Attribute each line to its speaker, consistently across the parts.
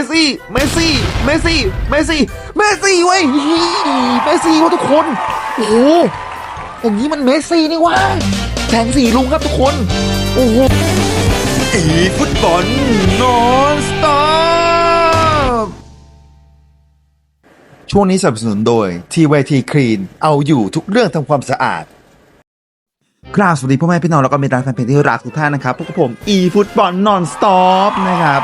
Speaker 1: เมสซี่ เมสซี่ เมสซี่ เมสซี่ เมสซี่เว้ยเมสซี่วะทุกคน โอ้โหอย่างนี้มันเมสซี่นี่วะแสงสีลุงครับทุกคน โอ้โหอีฟุตบอลนอนสต็อปช่วงนี้สนับสนุนโดยทีวทีคลีน เอาอยู่ทุกเรื่องทำความสะอาดกราบสวัสดีพ่อแม่พี่น้องแล้วก็มีร้านแฟนเพจที่รักทุกท่านนะครับพวกบผม e ฟุตบอลนอนสต็อปนะครับ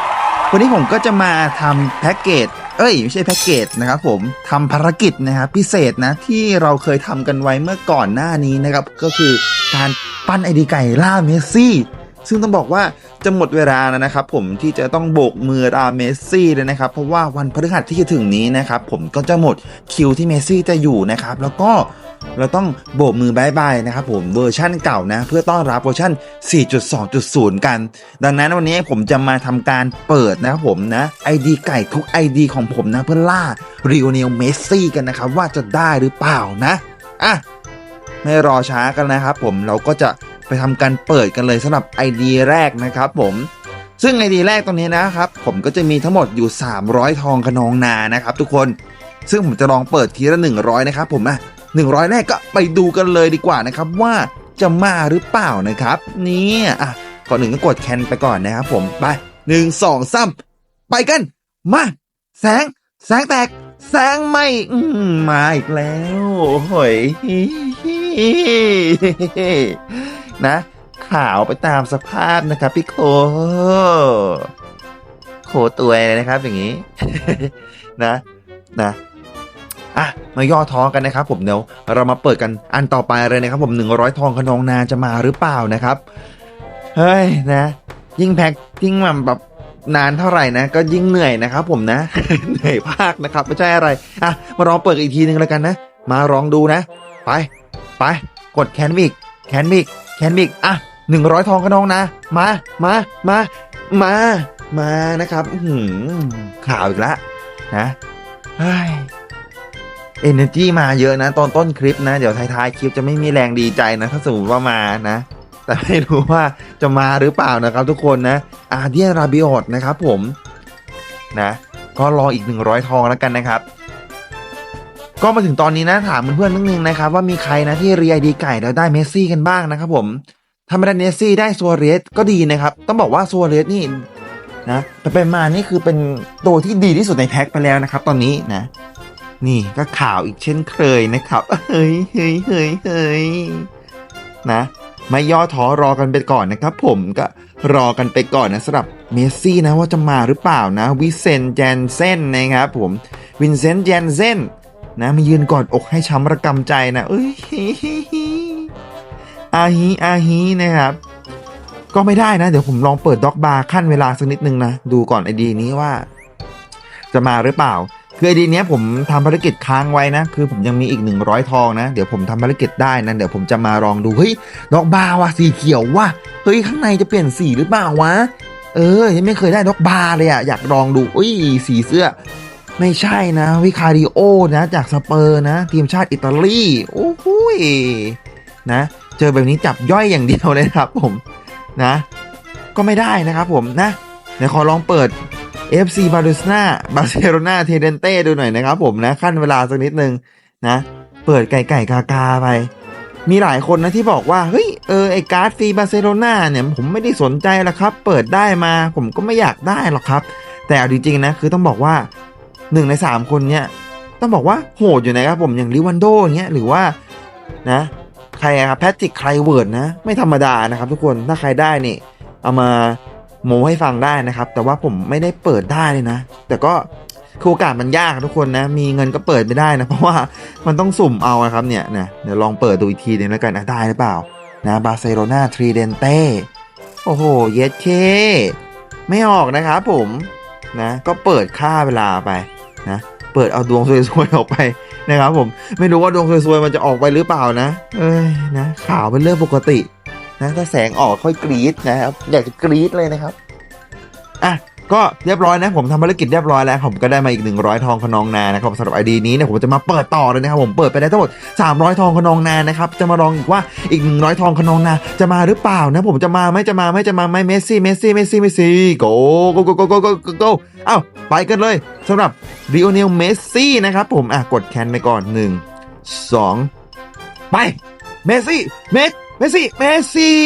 Speaker 1: วันนี้ผมก็จะมาทำแพ็กเกจ เอ้ย ไม่ใช่แพ็กเกจนะครับผมทำภารกิจนะครับพิเศษนะที่เราเคยทำกันไว้เมื่อก่อนหน้านี้นะครับ ก็คือการปั้นไอดีไก่ล่าเมสซี่ ซึ่งต้องบอกว่าจะหมดเวลาแล้วนะครับผมที่จะต้องโบกมือราเมสซี่เลยนะครับ เพราะว่าวันพฤหัสที่จะถึงนี้นะครับผมก็จะหมดคิวที่เมสซี่จะอยู่นะครับ แล้วก็ เราต้องโบกมือบายบายนะครับผมเวอร์ชั่นเก่านะ เพื่อต้อนรับเวอร์ชั่น 4.2.0 กัน ดังนั้นวันนี้ผมจะมาทำการเปิดนะครับผมนะ ID ไก่ทุก ID ของผมนะเพื่อล่าริโอเนลเมสซี่กันนะครับ ว่าจะได้หรือเปล่านะอะไม่รอช้ากันนะครับผมเราก็จะไปทำการเปิดกันเลยสำหรับ ID แรกนะครับผมซึ่ง ID แรกตรงนี้นะครับ ผมก็จะมีทั้งหมดอยู่ 300 ทองขนองนานะครับทุกคนซึ่งผมจะลองเปิดทีละ 100 นะครับผมอะ 100 แรกก็ไปดูกันเลยดีกว่านะครับว่าจะมาหรือเปล่านะครับนี่อะก่อนหนึ่งก็กดแคนไปก่อนนะครับผมไปหนึ่งสองสามไปกัน มาแสง แสงแตก แสงไม่มมาอีกแล้วโหยนะ ขาวไปตามสภาพนะครับพี่โค โคตัวเลยนะครับอย่างนี้ นะ นะ อะมาย่อท้อกันนะครับผมเดี๋ยวเรามาเปิดกันอันต่อไปเลยนะครับผม 100 ทองขนองนาจะมาหรือเปล่านะครับ เฮ้ยนะ ยิ่งแพ็คยิ่งมันแบบนานเท่าไหร่นะก็ยิ่งเหนื่อยนะครับผมนะ เหนื่อยภาคนะครับไม่ใช่อะไรอะมาลองเปิดอีกทีหนึ่งแล้วกันนะ มาลองดูนะ ไป ไป กดแคนวิกแคนวิกแคนวิกอะหนึ่งร้อยทองขนองนะ มา มา มา มา มานะครับ หือข่าวอีกแล้วนะเฮ้ย เอเนจีมาเยอะนะ ตอนต้นคลิปนะ เดี๋ยวท้ายๆคลิปจะไม่มีแรงดีใจนะ ถ้าสมมติว่ามานะ แต่ไม่รู้ว่าจะมาหรือเปล่านะครับทุกคนนะอาเดียราบิออดนะครับผมนะก็รออีก 100 ทองแล้วกันนะครับ ก็มาถึงตอนนี้นะถามเพื่อนๆนิดนึงนะครับ ว่ามีใครนะที่เรียดีไก่แล้วได้เมสซี่กันบ้างนะครับผมถ้าไม่ได้เมสซี่ได้ซัวเรสก็ดีนะครับ ต้องบอกว่าซัวเรสนี่นะไปไปมานี่คือเป็นตัวที่ดีที่สุดในแพ็คไปแล้วนะครับ ตอนนี้นะ นี่ก็ข่าวอีกเช่นเคยนะครับ เฮ้ยเฮ้ยเฮ้ยเฮ้ยนะไม่ย่อท้อรอกันไปก่อนนะครับ ผมก็รอกันไปก่อนนะสำหรับเมสซี่นะว่าจะมาหรือเปล่านะวิเซนแจนเซนนะครับผมวินเซนต์แจนเซนนะมายืนกอดอกให้ช้ำระกำใจนะเอ้ยอาฮีอาฮีนะครับ ก็ไม่ได้นะ เดี๋ยวผมลองเปิดด็อกบาร์ขั้นเวลาสักนิดนึงนะ ดูก่อนไอดีนี้ว่า จะมาหรือเปล่า คือไอดีเนี้ยผมทำภารกิจค้างไว้นะ คือผมยังมีอีก 100 ทองนะ เดี๋ยวผมทำภารกิจได้นะ เดี๋ยวผมจะมาลองดู เฮ้ยด็อกบาร์ว่ะ สีเขียวว่ะ เฮ้ย ข้างในจะเปลี่ยนสีหรือเปล่าวะ เออ ยังไม่เคยได้ด็อกบาร์เลยอะอยากลองดูอุ้ย สีเสื้อ ไม่ใช่นะ วิคาริโอนะ จากสเปอร์นะ ทีมชาติอิตาลี โอ้โหยนะ เจอแบบนี้จับย่อยอย่างเดียวเลยครับผม นะ ก็ไม่ได้นะครับผมนะ เดี๋ยวขอลองเปิด FC บาร์เซโลนาบาร์เซโลนาเทเดนเต้ดูหน่อยนะครับผมนะขั้นเวลาสักนิดนึงนะ เปิดไก่ไก่กากาไป มีหลายคนนะที่บอกว่า เฮ้ย เออไอการ์ดฟรีบาร์เซโลนาเนี่ย ผมไม่ได้สนใจละครับ เปิดได้มาผมก็ไม่อยากได้หรอกครับ แต่เอาจริงๆนะ คือต้องบอกว่าหนึ่งในสามคนเนี่ย ต้องบอกว่าโหดอยู่นะครับผมอย่างลิวันโดเงี้ยหรือว่านะใครอะครับแพทริกไคลเวิร์ดนะ ไม่ธรรมดานะครับทุกคนถ้าใครได้นี่เอามา โมให้ฟังได้นะครับ แต่ว่าผมไม่ได้เปิดได้เลยนะ แต่ก็คือโอกาสมันยากทุกคนนะ มีเงินก็เปิดไม่ได้นะ เพราะว่ามันต้องสุ่มเอานะครับเนี่ยนะเดี๋ยวลองเปิดดูอีกทีนึงแล้วกันนะได้หรือเปล่านะบาร์เซโลนาทรีเดนเต้โอ้โห เยสเคไม่ออกนะครับผมนะก็เปิดค่าเวลาไปนะเปิดเอาดวงสวยๆออกไปนะครับผมไม่รู้ว่าดวงสวยๆมันจะออกไปหรือเปล่านะ เอ้ยนะข่าวเป็นเรื่องปกตินะถ้าแสงออกค่อยกรีดนะครับ อยากจะกรีดเลยนะครับ่ะก็เรียบร้อยนะผมทำภารกิจเรียบร้อยแล้วผมก็ได้มาอีก 100 ทองขนองนานะครับสำหรับไอดีนี้เนี่ยผมจะมาเปิดต่อเลยนะครับผมเปิดไปได้ทั้งหมด 300 ทองขนองนานะครับจะมาลองอีกว่าอีก 100 ทองขนองนาจะมาหรือเปล่านะผมจะมาไม่จะมาไม่จะมาไม่เมสซี่เมสซี่เมสซี่เมสซี่โก้โก้โก้โก้โก้โกโกเอ้าไปกันเลยสำหรับริโอเนลเมสซี่นะครับผมอะกดแคนไปก่อน 1 2 ไปเมสซี่เมสเมสซี่เมสซี่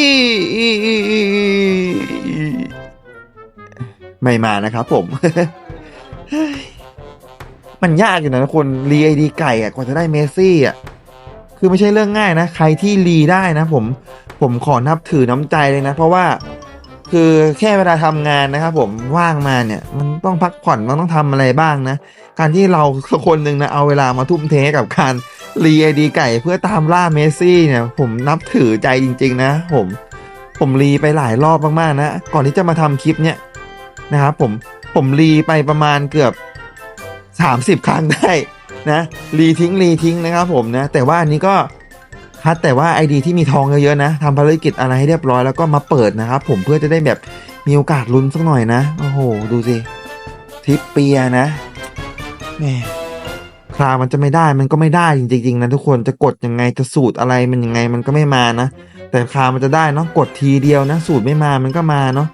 Speaker 1: ไม่มานะครับผม มันยากอยู่นะคนรีไอดีไก่อะกว่าจะได้เมซี่อะคือไม่ใช่เรื่องง่ายนะ ใครที่รีได้นะ ผมผมขอนับถือน้ำใจเลยนะ เพราะว่าคือแค่เวลาทำงานนะครับผมว่างมาเนี่ย มันต้องพักผ่อนมันต้องทำอะไรบ้างนะ การที่เราสักคนหนึ่งนะเอาเวลามาทุ่มเทกับการรีไอดีไก่เพื่อตามล่าเมซี่เนี่ย ผมนับถือใจจริง ๆ นะ ผม ผมรีไปหลายรอบมากๆนะ ก่อนที่จะมาทำคลิปเนี่ย นะครับผมผมรีไปประมาณเกือบ 30 ครั้งได้นะรีทิ้งรีทิ้งนะครับผมนะแต่ว่าอันนี้ก็คัดแต่ว่าไอดีที่มีทองเยอะๆนะทำภารกิจอะไรให้เรียบร้อยแล้วก็มาเปิดนะครับผมเพื่อจะได้แบบมีโอกาสลุ้นสักหน่อยนะโอ้โหดูสิทิปเปียนะแม่ครามันจะไม่ได้มันก็ไม่ได้จริงๆนะทุกคนจะกดยังไงจะสูตรอะไรมันยังไงมันก็ไม่มานะ แต่ครามันจะได้เนาะกดทีเดียวนะ สูตรไม่มามันก็มาเนาะ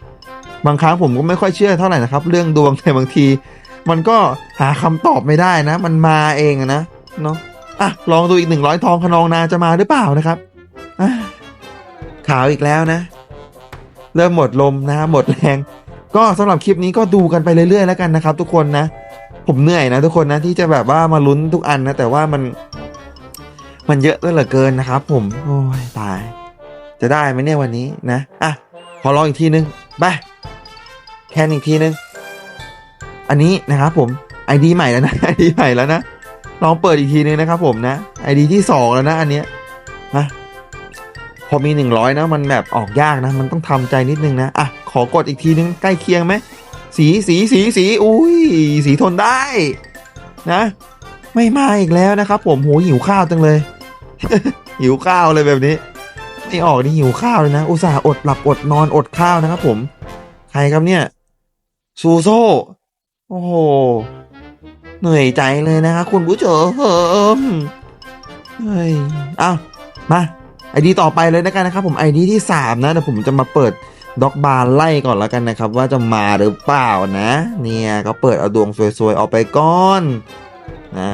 Speaker 1: บางครั้งผมก็ไม่ค่อยเชื่อเท่าไหร่นะครับ เรื่องดวงแต่บางที มันก็หาคำตอบไม่ได้นะ มันมาเองนะเนาะอะลองดูอีกหนึ่งร้อยทองขนองนาจะมาหรือเปล่านะครับอะขาวอีกแล้วนะ เริ่มหมดลมนะหมดแรง ก็สำหรับคลิปนี้ก็ดูกันไปเรื่อยๆแล้วกันนะครับ ทุกคนนะ ผมเหนื่อยนะ ทุกคนนะที่จะแบบว่ามาลุ้นทุกอันนะ แต่ว่ามัน มันเยอะเหลือเกินนะครับ ผม โอ้ยตาย จะได้ไหมเนี่ยวันนี้นะอะขอลองอีกทีนึงไป แค่อีกทีนึง อันนี้นะครับผม ID ใหม่แล้วนะ ID ใหม่แล้วนะ ลองเปิดอีกทีนึงนะครับผมนะ ID ที่สองแล้วนะ อันเนี้ยนะพอมีหนึ่งร้อยนะ มันแบบออกยากนะ มันต้องทำใจนิดนึงนะ อะ ขอกดอีกทีนึง ใกล้เคียงไหม สีสีสีสีอุ้ย สีทนได้นะ ไม่มาอีกแล้วนะครับ ผมโหหิวข้าวจังเลย หิวข้าวเลยแบบนี้ไม่ออกนี่หิวข้าวเลยนะ อุตส่าห์อดหลับอดนอนอดข้าวนะครับผม ใครครับเนี่ย ซูโซโอ้โห เหนื่อยใจเลยนะคะคุณผู้ชมเฮ้ยอ้าวมาไอดีต่อไปเลยนะกันนะครับ ผมไอดีที่ 3 นะเดี๋ยวผมจะมาเปิดด็อกบาร์ไล่ก่อนแล้วกันนะครับ ว่าจะมาหรือเปล่านะ เนี่ยก็เปิดเอาดวงสวยๆออกไปก้อนนะ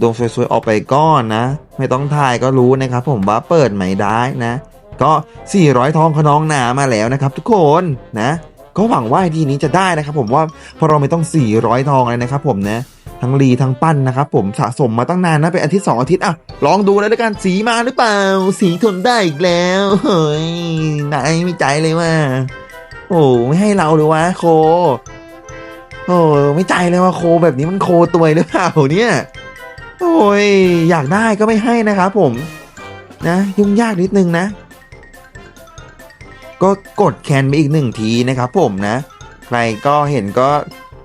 Speaker 1: ดวงสวยๆออกไปก้อนนะ ไม่ต้องถ่ายก็รู้นะครับ ผมว่าเปิดไม่ได้นะ ก็ 400 ทองขนองหนามาแล้วนะครับ ทุกคนนะ ก็หวังว่าไอดีนี้จะได้นะครับผมว่าพราะเราไม่ต้อง 400 ทองเลยนะครับผมนะทั้งรีทั้งปั้นนะครับผมสะสมมาตั้งนานนะเป็นอาทิตย์สองอาทิตย์อะลองดูเลยแล้วกันสีมาหรือเปล่า สีทนได้อีกแล้วเฮ้ยนายไม่ใจเลยว่า โอ้ไม่ให้เราเลยวะโค โอ้ไม่ใจเลยว่าโคแบบนี้มันโคตัวหรือเปล่าเนี่ยโอ้ยอยากได้ก็ไม่ให้นะครับผม นะ ยุ่งยากนิดนึงนะ ก็กดแคนไปอีกหนึ่งทีนะครับผมนะ ใครก็เห็นก็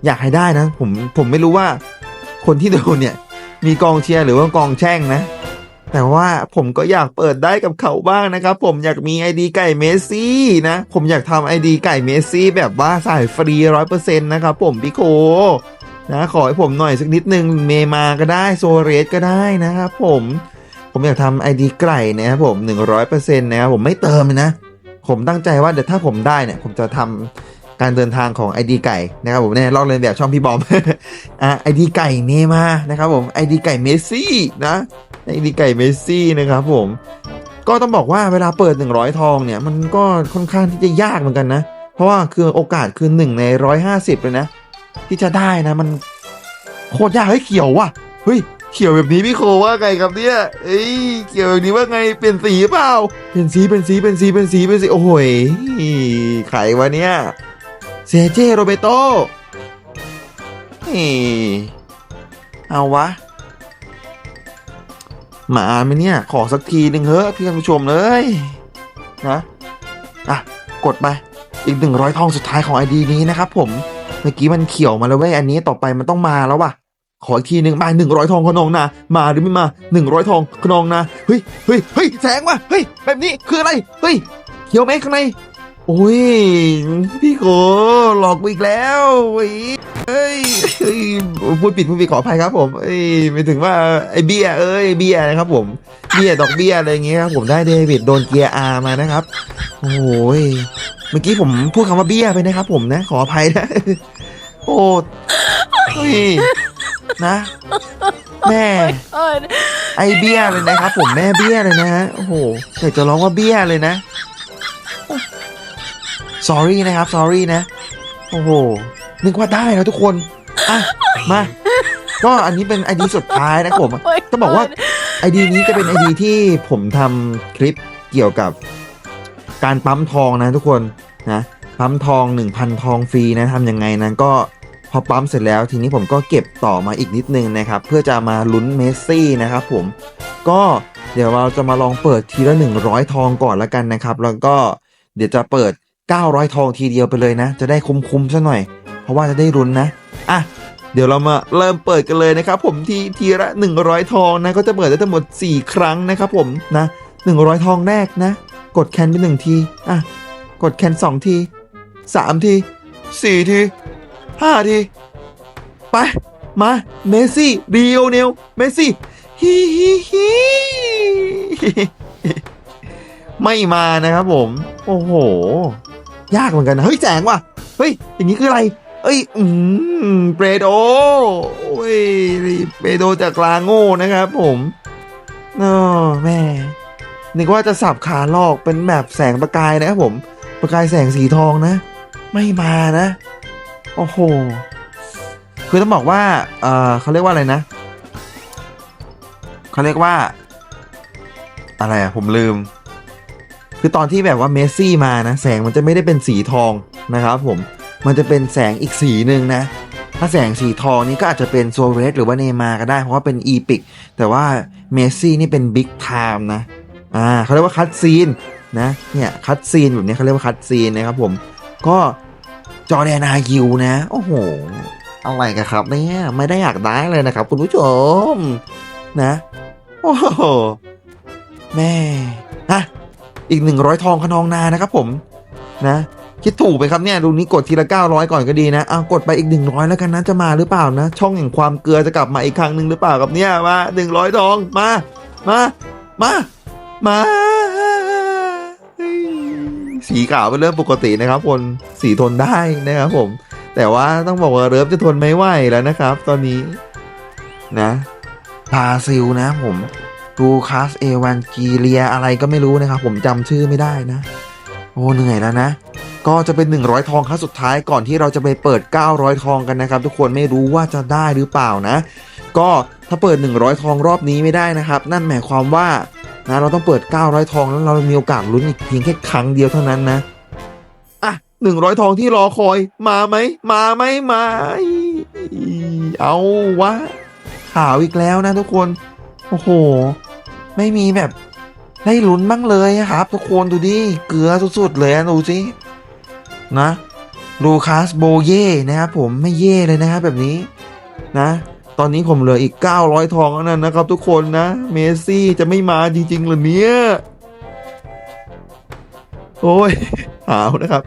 Speaker 1: อยากให้ได้นะ ผมผมไม่รู้ว่าคนที่ดูเนี่ย มีกองเชียร์หรือว่ากองแช่งนะ แต่ว่าผมก็อยากเปิดได้กับเขาบ้างนะครับ ผมอยากมีไอดีไก่เมสซี่นะ ผมอยากทำไอดีไก่เมสซี่แบบว่าสายฟรีร้อยเปอร์เซ็นต์นะครับผมพี่โคนะขอให้ผมหน่อยสักนิดนึงเมมาก็ได้โซเรสก็ได้นะครับผมผมอยากทำไอดีไก่นะครับผมหนึ่งร้อยเปอร์เซ็นต์นะครับผมไม่เติมนะ ผมตั้งใจว่าเดี๋ยวถ้าผมได้เนี่ย ผมจะทำการเดินทางของไอดีไก่นะครับผมเนี่ยลอกเลียนแบบช่องพี่บอมอะไอดีไก่เนมานะครับผมไอดีไก่เมสซี่นะไอดีไก่เมสซี่นะครับผมก็ต้องบอกว่าเวลาเปิด 100 ทองเนี่ย มันก็ค่อนข้างที่จะยากเหมือนกันนะ เพราะว่าคือโอกาสคือหนึ่งใน 150 เลยนะ ที่จะได้นะ มันโคตรยากเฮ้ยเขียวว่ะเฮ้ย เขียวแบบนี้พี่โคว่าไงครับเนี่ยเอ้ยเขียวแบบนี้ว่าไงเปลี่ยนสีเปล่า เปลี่ยนสีเป็นสีเป็นสีเป็นสีเป็นสีโอ้โหยใครวะเนี่ยเซเจโรเบโตเฮ้ยเอาวะหมาไหมเนี่ย ขอสักทีหนึ่งเฮ้อะพี่ท่านผู้ชมเลยนะอะกดไปอีกหนึ่งร้อยทองสุดท้ายของไอดีนี้นะครับผมเมื่อกี้มันเขียวมาแล้วเว้ยอันนี้ต่อไปมันต้องมาแล้วว่ะ ขออีกทีหนึ่งมาหนึ่งร้อยทองขนองนามาหรือไม่มาหนึ่งร้อยทองขนองนาเฮ้ยเฮ้ยเฮ้ยแสงว่ะเฮ้ยแบบนี้คืออะไร เฮ้ยเขียวไหมข้างใน โอ้ย พี่โกหลอกกูอีกแล้วเฮ้ยเอ้ยเอ้ยพูดผิดพูดผิดขออภัยครับผมเอ้ยไม่ถึงว่าไอ้เบียเอ้ยเบียนะครับผมเบียดอกเบียอะไรเงี้ยครับผมได้เดวิดโดนเกียร์อาร์มานะครับ โอ้ยเมื่อกี้ผมพูดคำว่าเบียไปนะครับผมนะ ขออภัยนะ โอ้ย นะแม่
Speaker 2: เออ
Speaker 1: ไอเบี้ยเลยนะครับผมแม่เบี้ยเลยนะฮะโอ้โหอยากจะร้องว่าเบี้ยเลยนะ sorry นะครับ sorry นะ โอ้โหนึกว่าได้แล้วทุกคนอะมาก็อันนี้เป็นไอดีสุดท้ายนะครับผมต้องบอกว่าไอดีนี้จะเป็นไอดีที่ผมทำคลิปเกี่ยวกับการปั๊มทองนะทุกคนนะปั๊มทอง 1,000 ทองฟรีนะทำยังไงนะก็พ อปั๊มเสร็จแล้วทีนี้ผมก็เก็บต่อมาอีกนิดนึงนะครับ เพื่อจะมาลุ้นเมสซี่นะครับผมก็เดี๋ยวเราจะมาลองเปิดทีละ 100 ทองก่อนละกันนะครับ แล้วก็เดี๋ยวจะเปิด 900 ทองทีเดียวไปเลยนะ จะได้คุ้มๆซะหน่อย เพราะว่าจะได้รุนนะอะเดี๋ยวเรามาเริ่มเปิดกันเลยนะครับ ผมทีทีละ 100 ทองนะ ก็จะเปิดได้ทั้งหมด 4 ครั้งนะครับ ผมนะ100 ทองแรกนะ กดแคนไปหนึ่งทีอะกดแคนสองทีสามทีสี่ที ห้าที ไป มา เมสซี่เรียวเนลเมสซี่ฮิฮิฮิไม่มานะครับผม โอ้โห ยากเหมือนกันนะเฮ้ยแสงว่ะ เฮ้ย อย่างนี้คืออะไร เอ้ย อืมเปรโดโอ้ยเปรโดจากลาโง่นะครับผมเออแม่นึกว่าจะสับขาลอกเป็นแบบแสงประกายนะครับผม ประกายแสงสีทองนะ ไม่มานะ โอ้โห คือต้องบอกว่า เออเขาเรียกว่าอะไรนะ เขาเรียกว่า อะไรอะผมลืม คือตอนที่แบบว่าเมสซี่มานะ แสงมันจะไม่ได้เป็นสีทองนะครับผม มันจะเป็นแสงอีกสีหนึ่งนะ ถ้าแสงสีทองนี่ก็อาจจะเป็นโซเรสหรือว่าเนยมาก็ได้ เพราะว่าเป็นอีพิก แต่ว่าเมสซี่นี่เป็นบิ๊กไทม์นะ อ่าเขาเรียกว่าคัตซีนนะ เนี่ยคัตซีนแบบนี้เขาเรียกว่าคัตซีนนะครับผม ก็ จอแดนอายิวนะ โอ้โห อะไรกันครับเนี่ยไม่ได้อยากได้เลยนะครับ คุณผู้ชม นะ โอ้โห แม่ฮะอีกหนึ่งร้อยทองขนองนานะครับผม นะคิดถูกไปครับเนี่ยดูนี้กดทีละ 900 ก่อนก็ดีนะเอากดไปอีก 100 แล้วกันนะจะมาหรือเปล่านะ ช่องแห่งความเกลือจะกลับมาอีกครั้งหนึ่งหรือเปล่ากับเนี่ยมา100ทองมา มา มา มา สีขาวเป็นเรื่องปกตินะครับ คนสีทนได้นะครับผม แต่ว่าต้องบอกว่าเริฟจะทนไม่ไหวแล้วนะครับ ตอนนี้นะพาซิลนะผมดูคาสเอวันกีเลียอะไรก็ไม่รู้นะครับ ผมจำชื่อไม่ได้นะ โอ้เหนื่อยแล้วนะก็จะเป็น 100 ทองครั้งสุดท้ายก่อนที่เราจะไปเปิด 900 ทองกันนะครับ ทุกคนไม่รู้ว่าจะได้หรือเปล่านะ ก็ถ้าเปิด 100 ทองรอบนี้ไม่ได้นะครับ นั่นหมายความว่า นะเราต้องเปิด 900 ทองแล้วเรามีโอกาสลุ้นอีกเพียงแค่ครั้งเดียวเท่านั้นนะอะ100 ทองที่รอคอยมาไหมมาไหมมาเอาวะข่าวอีกแล้วนะทุกคน โอ้โห ไม่มีแบบได้ลุ้นบ้างเลยอะครับ ทุกคนดูดิเกลือสุดๆเลยอะดูสินะลูคัสโบเย่นะครับผมไม่เย่เลยนะครับแบบนี้นะ ตอนนี้ผมเหลืออีก 900 ทองแล้วนั้นนะครับทุกคนนะ เมสซี่จะไม่มาจริงๆหรือเนี่ย โอ้ย หาวนะครับ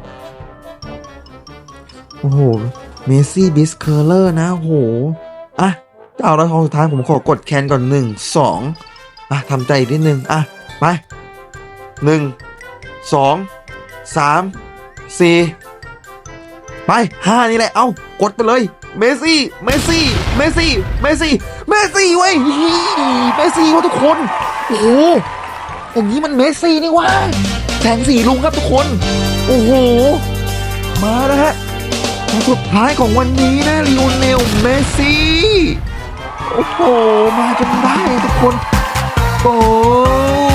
Speaker 1: โอ้โห เมสซี่บิสเคอร์เลอร์นะ โอ้โห อะ900ทองสุดท้ายผมขอกดแคนก่อน1 2อะทำใจอีกนิดนึง อะ ไปหนึ่งสองสามสี่ไปห้านี่แหละ เอากดไปเลย เมสซี่ เมสซี่ เมสซี่ เมสซี่ เมสซี่เว้ยเมสซี่วะทุกคน โอ้โห อย่างนี้มันเมสซี่นี่วะแสงสีลุงครับทุกคน โอ้โห มาแล้วฮะสุดท้ายของวันนี้นะลิโอเนล เมสซี่ โอ้โห มาจนได้ทุกคน โอ้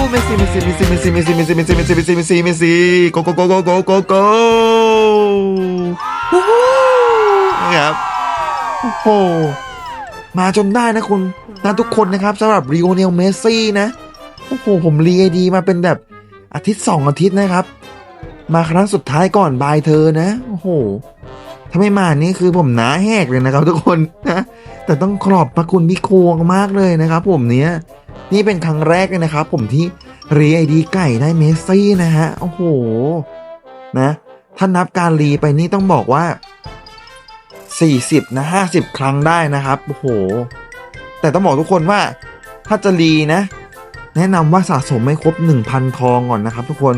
Speaker 1: เมซี่ เมซี่ เมสซี่ เมสซี่ เมสซี่ เมสซี่ เมสซี่ เมสซี่ เมสซี่ เมสซี่ เมสซี่ โกโกโกโกโกโก โอ้โห มาจนได้นะคุณนะทุกคนนะครับสำหรับริโอเนลเมสซี่นะ โอ้โห ผมรีไอดีมาเป็นแบบอาทิตย์สองอาทิตย์นะครับ มาครั้งสุดท้ายก่อนบายเธอนะ โอ้โหถ้าไม่มานี่คือผมหนาแหกเลยนะครับทุกคนนะแต่ต้องขอบพระคุณพี่โคงมากเลยนะครับ ผมเนี้ยนี่เป็นครั้งแรกเลยนะครับ ผมที่รีไอดีไก่ได้เมสซี่นะฮะโอ้โหนะถ้านับการรีไปนี่ต้องบอกว่า 40 นะ 50 ครั้งได้นะครับ โอ้โห แต่ต้องบอกทุกคนว่าถ้าจะรีนะ แนะนำว่าสะสมไม่ครบ 1,000 ทองก่อนนะครับทุกคน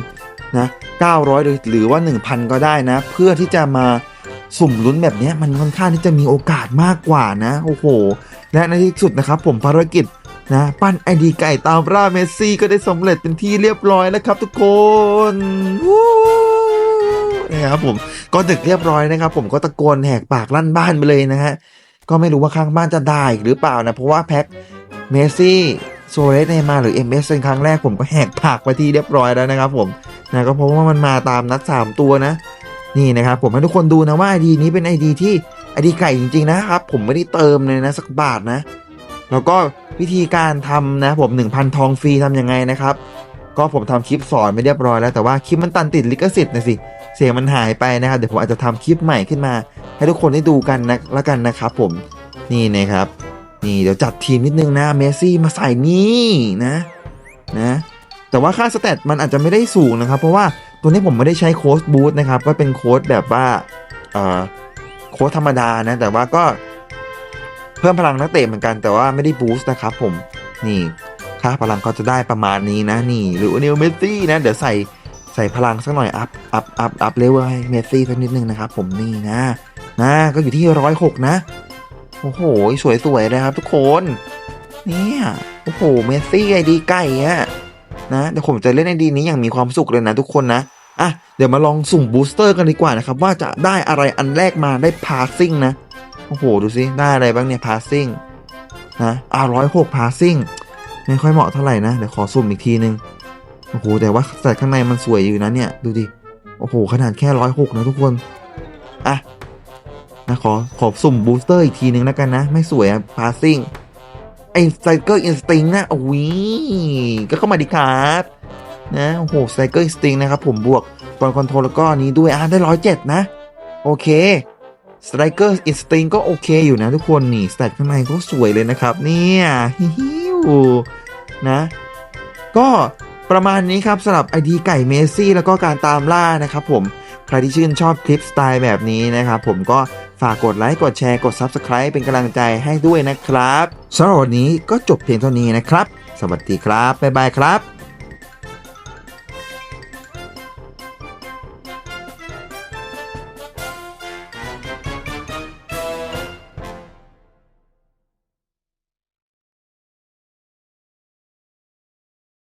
Speaker 1: นะ900หรือหรือว่า 1,000 ก็ได้นะ เพื่อที่จะมาสุ่มลุ้นแบบนี้มันค่อนข้างที่จะมีโอกาสมากกว่านะ โอ้โห และในที่สุดนะครับ ผมภารกิจนะ ปั้นไอดีไก่ตามร่าเมสซี่ก็ได้สำเร็จเป็นที่เรียบร้อยแล้วครับทุกคน นะครับผมก็ดึกเรียบร้อยนะครับ ผมก็ตะโกนแหกปากลั่นบ้านไปเลยนะฮะก็ไม่รู้ว่าข้างบ้านจะได้อีกหรือเปล่านะ เพราะว่าแพ็คเมสซี่โซเลสเนยมาหรือเอ็มเอสเป็นครั้งแรกผมก็แหกปากไปที่เรียบร้อยแล้วนะครับผมนะก็เพราะว่ามันมาตามนัด 3 ตัวนะ นี่นะครับผมให้ทุกคนดูนะว่าไอดีนี้เป็นไอดีที่ไอดีไก่จริงๆนะครับ ผมไม่ได้เติมเลยนะสักบาทนะ แล้วก็วิธีการทำนะผม 1,000 ทองฟรีทำยังไงนะครับ ก็ผมทำคลิปสอนไปเรียบร้อยแล้วแต่ว่าคลิปมันตันติดลิขสิทธิ์นะสิ เสียงมันหายไปนะครับ เดี๋ยวผมอาจจะทำคลิปใหม่ขึ้นมา ให้ทุกคนได้ดูกันนะแล้วกันนะครับผมนี่นะครับ นี่เดี๋ยวจัดทีมนิดนึงนะเมสซี่มาใส่นี่นะนะแต่ว่าค่าสเตตมันอาจจะไม่ได้สูงนะครับ เพราะว่าตัวนี้ผมไม่ได้ใช้โค้ดบูทนะครับ ก็เป็นโค้ดแบบว่าเอ่อโค้ดธรรมดานะ แต่ว่าก็เพิ่มพลังนักเตะเหมือนกันแต่ว่าไม่ได้บูสต์นะครับผมนี่ค่าพลังก็จะได้ประมาณนี้นะนี่หรือนิวเมสซี่นะ เดี๋ยวใส่ ใส่พลังสักหน่อย อัพ อัพ อัพ อัพเลเวลให้เมสซี่สักนิดนึงนะครับ ผมนี่นะ นะ ก็อยู่ที่ร้อยหกนะ โอ้โห สวยๆนะครับ ทุกคน เนี่ย โอ้โห เมสซี่ไอดีไก่อะนะเดี๋ยวผมจะเล่นไอดีนี้อย่างมีความสุขเลยนะ ทุกคนนะ อะ เดี๋ยวมาลองสุ่มบูสเตอร์กันดีกว่านะครับ ว่าจะได้อะไรอันแรกมาได้พาสซิ่งนะ โอ้โห ดูสิ ได้อะไรบ้างเนี่ยพาสซิ่งนะอ่าร้อยหกพาสซิ่งไม่ค่อยเหมาะเท่าไหร่นะ เดี๋ยวขอสุ่มอีกทีนึง โอ้โหแต่ว่าแต่ข้างในมันสวยอยู่นะเนี่ย ดูดิ โอ้โห ขนาดแค่ร้อยหกนะทุกคน อะ นะขอขอสุ่มบูสเตอร์อีกทีนึงแล้วกันนะ ไม่สวยอะพาสซิ่งไอ้ไซเคิลอินสติ้งนะโอ้ยก็เข้ามาดีครับนะโอ้โหไซเคิลอินสติ้งนะครับ ผมบวกบอลคอนโทรลแล้วก็นนี้ด้วยอะได้ร้อยเจ็ดนะ โอเคสไตรเกอร์อินสติ้งก็โอเคอยู่นะทุกคนนี่สแตทข้างในก็สวยเลยนะครับ เนี่ยฮิวนะ ก็ ประมาณนี้ครับสำหรับไอดีไก่เมซี่แล้วก็การตามล่านะครับผมใครที่ชื่นชอบคลิปสไตล์แบบนี้นะครับผมก็ฝากกดไลค์กดแชร์กด Subscribe เป็นกำลังใจให้ด้วยนะครับสำหรับวันนี้ก็จบเพียงเท่านี้นะครับ สวัสดีครับ บ๊ายบายครับ